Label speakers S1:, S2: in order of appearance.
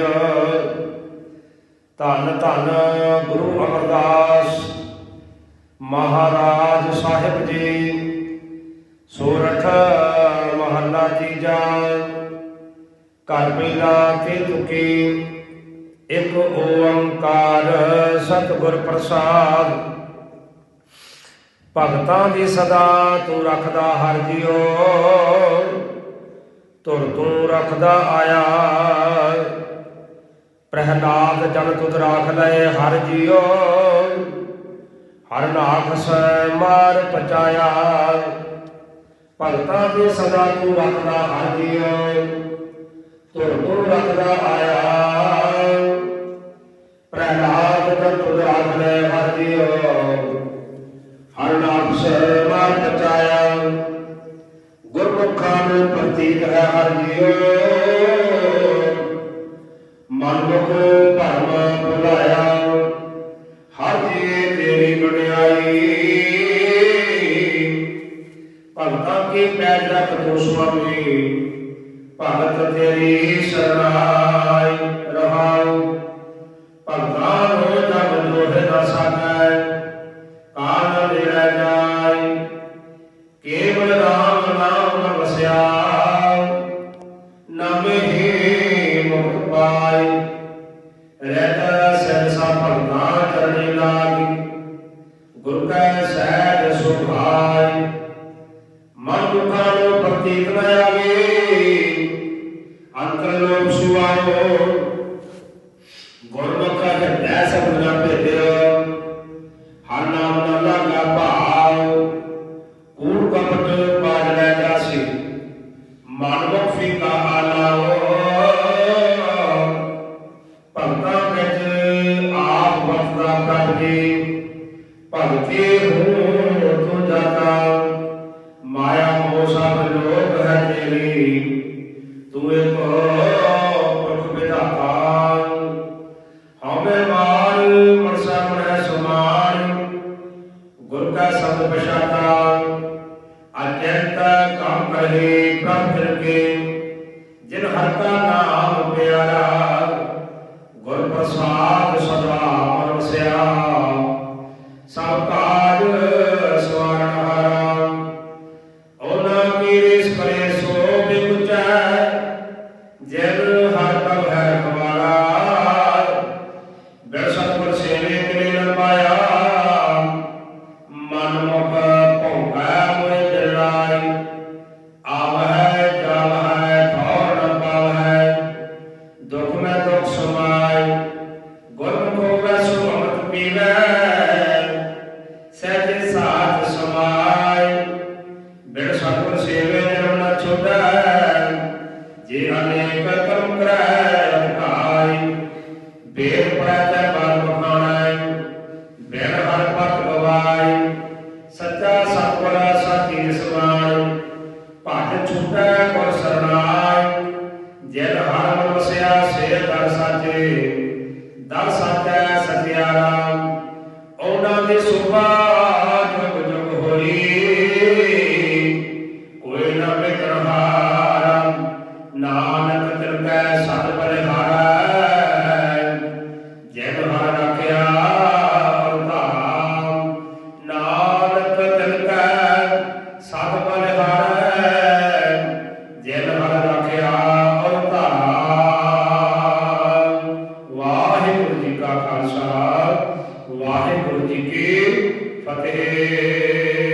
S1: JIO ਧੰਨ ਧੰਨ ਗੁਰੂ ਅਮਰਦਾਸ ਮਹਾਰਾਜ ਸਾਹਿਬ ਜੀ ਸੋਰਠ ਮਹੱਲਾ ਤੀਜਾ ਘਰ ਪਹਿਲਾ ਤੇ ਤੁਕੀ, ਇੱਕ ਓੰਕਾਰ ਸਤਿਗੁਰ ਪ੍ਰਸਾਦ। ਭਗਤਾਂ ਦੀ ਸਦਾ ਤੂੰ ਰੱਖਦਾ ਹਰ ਜਿਉ ਤੁਰ ਤੂੰ ਰੱਖਦਾ ਆਇਆ। ਪ੍ਰਹਿਲਾਦ ਜਨ ਤੁਧ ਰਾਖ ਲਏ ਹਰ ਜੀਓ। ਹਰ ਨਾਖ ਮਾਰ ਪਚਾਇਆ। ਭਗਤਾਂ ਦੀ ਸਦਾ ਤੂੰ ਰੱਖਦਾ ਹਰ ਜਿਉ ਤੁਰ ਤੂੰ ਰੱਖਦਾ ਆਇਆ। ਪ੍ਰਹਿਲਾਦ ਜਨ ਤੁਧ ਰਾਖ ਲਏ ਹਰ ਜੀਓ। ਹਰ ਨਾਮ ਮਾਰ ਪਚਾਇਆ। ਗੁਰਮੁਖਾਂ ਨੂੰ ਪ੍ਰਤੀਕ ਹੈ ਹਰ ਜੀਓ। ਮਨੁੱਖ ਭਰਮ ਭੁਲਾਇਆ, ਹਰ ਜੀ ਤੇਰੀ ਬੜਾਈ ਭਗਤਾਂ ਕੀ ਪੈਜ ਰੱਖ ਤੋ ਸੁਆਮੀ, ਭਗਤ ਤੇਰੀ ਸਰਨਾਈ ਰਹਾਉ। ਭਗਤਾਂ ਨੂੰ ਜਬ ਦੋਹ ਨਾ ਸਕੈ ਕਾਲ ਲੈ ਜਾਈ। ਕੇਵਲ ਰਾਮ ਨਾਮ ਨ ਵਸਿਆ ਨਾਮੇ ਗੁਰ ਕੈ ਸਹਿਜ ਸੁਭਾਈ ਮਨ ਦੁਖਾਂ ਨੂੰ ਪ੍ਰਤੀਤ ਨ ਆਵੇ। ਅੰਤਰ ਲੋਕ ਸੁਆਓ ਗੁਰਮੁਖ ਹਿਰਦੈ ਸਬਦ ਨ ਭੇਦਿਓ। ਹਰ ਨਾਮ ਦਾ ਲਾਗਾ ਭਾਵ। ਜਿਨ ਹਰ ਕਾ ਨਾਮ ਪਿਆਰਾ ਸਤਿਗੁਰ ਸੇਵੇ ਜਨਮ ਨ ਛੁਟੈ ਜੇ ਅਨੇਕ ਕਰਮ ਕਰੈ ਅਧਿਕਾਈ ਬੇਦ ਪੜੈ ਬਾਲ ਬਖਾਣੈ, ਬਿਨ ਹਰ ਪਤ ਗਵਾਈ ਸੱਚਾ ਸਤਿਗੁਰ ਸਾਥੀ ਸਮਾਨ ਭਜ ਛੁਟੈ की फतेह